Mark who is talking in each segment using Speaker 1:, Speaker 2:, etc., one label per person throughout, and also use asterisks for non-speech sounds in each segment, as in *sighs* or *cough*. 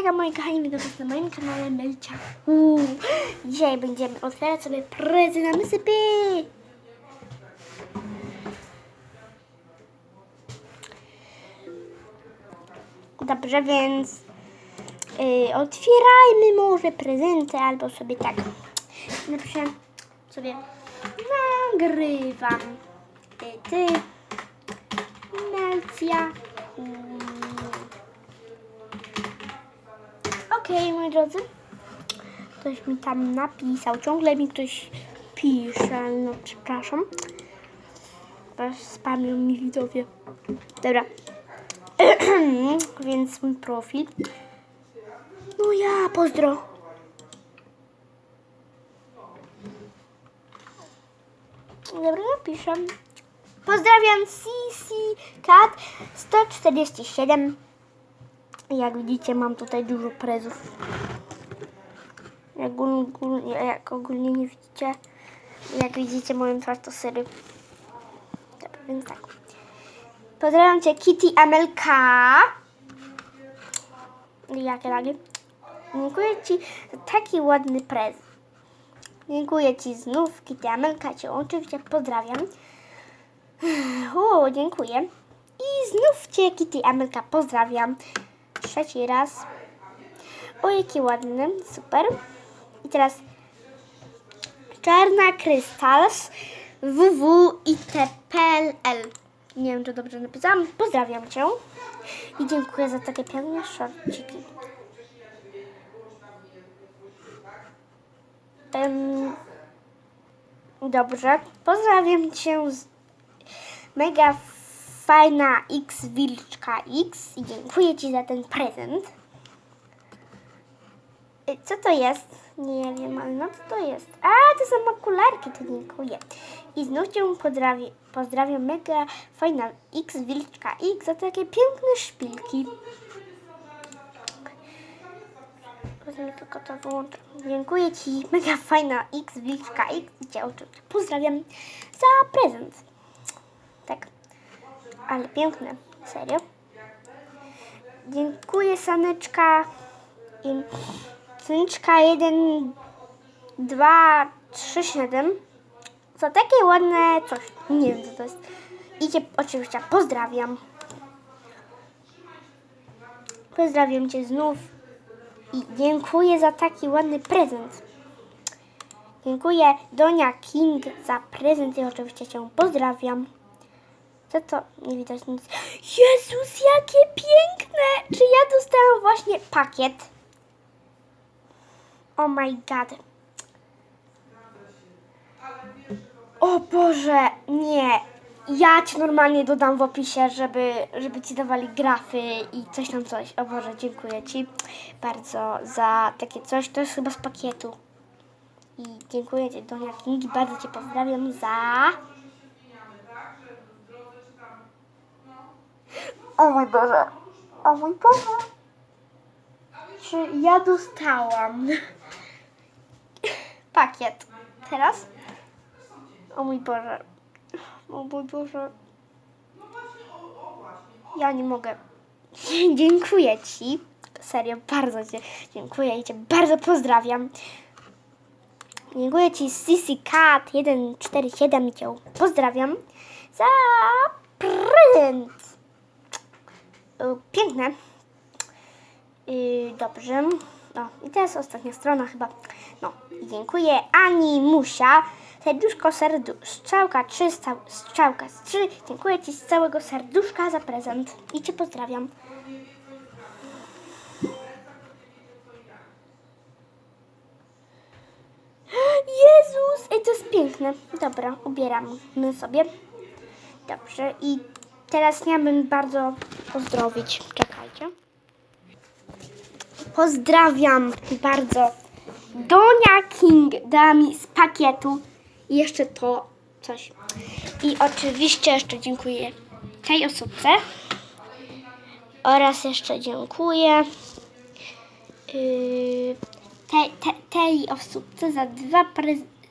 Speaker 1: Hejka moi kochani, witam na moim kanale Melcia. Uuu, Dzisiaj będziemy otwierać sobie prezy na Mississippi. Dobrze, więc yy, otwierajmy może prezenty albo sobie tak. Napiszę sobie nagrywam. Ty, ty, Melcia. Mm. Okej, moi drodzy. Ktoś mi tam napisał. Ciągle mi ktoś pisze. No, przepraszam. Teraz spamią mi widzowie. Dobra. *clears throat* Więc mój profil. No ja, pozdro. Dobra, napiszę. Pozdrawiam CC Cat 147. Jak widzicie, mam tutaj dużo prezów. Jak, ogólnie, jak ogólnie nie widzicie, jak widzicie moją twarz, to sery. Dobra, więc tak. Pozdrawiam Cię, Kitty MLK. Jakie lagi? Dziękuję Ci za taki ładny prezent. Dziękuję Ci znów, Kitty MLK. Cię oczywiście pozdrawiam. *sighs* O, dziękuję. I znów Cię, Kitty MLK, pozdrawiam. Trzeci raz. O, jaki ładny, super. I teraz Czarna Krystals www.itpl. Nie wiem, czy dobrze napisałam. Pozdrawiam Cię. I dziękuję za takie piękne szorciki. Dobrze. Pozdrawiam Cię z mega fajna X Wilczka X i dziękuję Ci za ten prezent. Y, Co to jest? Nie wiem, ale no co to jest? A, to są okularki, to dziękuję. I znów Cię pozdrawiam, pozdrawiam mega fajna X Wilczka X za takie piękne szpilki. Potem tylko to wyłączę. Dziękuję Ci, mega fajna X Wilczka X i Cię pozdrawiam za prezent. Ale piękne. Serio. Dziękuję Saneczka. I Saneczka 1, 2, 3, 7. Za takie ładne coś. Nie wiem co to jest. I Cię oczywiście pozdrawiam. Pozdrawiam Cię znów. I dziękuję za taki ładny prezent. Dziękuję Donia King za prezent i oczywiście Cię pozdrawiam. Co to? Nie widać nic. Jezus, jakie piękne! Czy ja dostałam właśnie pakiet? Oh my god. O Boże, nie. Ja ci normalnie dodam w opisie, żeby, żeby ci dawali grafy i coś tam coś. O Boże, dziękuję ci bardzo za takie coś. To jest chyba z pakietu. I dziękuję ci Donia King bardzo cię pozdrawiam za... O mój Boże. O mój Boże. Czy ja dostałam *laughs* pakiet teraz? O mój Boże. O mój Boże. Ja nie mogę. *laughs* Dziękuję Ci. Serio, bardzo Ci dziękuję i Cię bardzo pozdrawiam. Dziękuję Ci Sissy Cat 147 i Cię pozdrawiam za prezent. Piękne. Yy, dobrze. No i teraz ostatnia strona chyba. No, i dziękuję Ani Musia. Serduszko, serdu, strzałka 3, sta- strzałka z 3. Dziękuję Ci z całego serduszka za prezent i Cię pozdrawiam. Jezus! Ej, to jest piękne. Dobra, ubieramy sobie. Dobrze, i teraz chciałabym bardzo pozdrowić. Czekajcie. Pozdrawiam bardzo. Donia King dała mi z pakietu jeszcze to coś. I oczywiście jeszcze dziękuję tej osobce. Oraz jeszcze dziękuję yy, te, te, tej osobce za dwa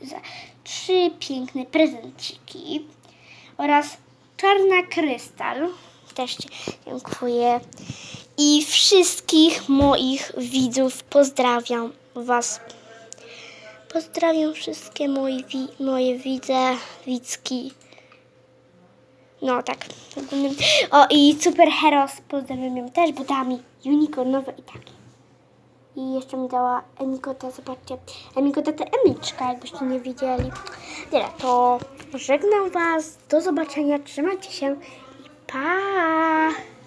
Speaker 1: za trzy piękne prezenciki. Oraz czarna krystal też dziękuję. I wszystkich moich widzów pozdrawiam Was. Pozdrawiam wszystkie moje, moje widze, widzki. No tak. O i Super Heroes pozdrawiam ją też, bo dała mi unicornowe i takie. I jeszcze mi dała Emikota, zobaczcie. Emikota to Emiczka, jakbyście nie widzieli. Tyle, to żegnam Was. Do zobaczenia, trzymajcie się i pa!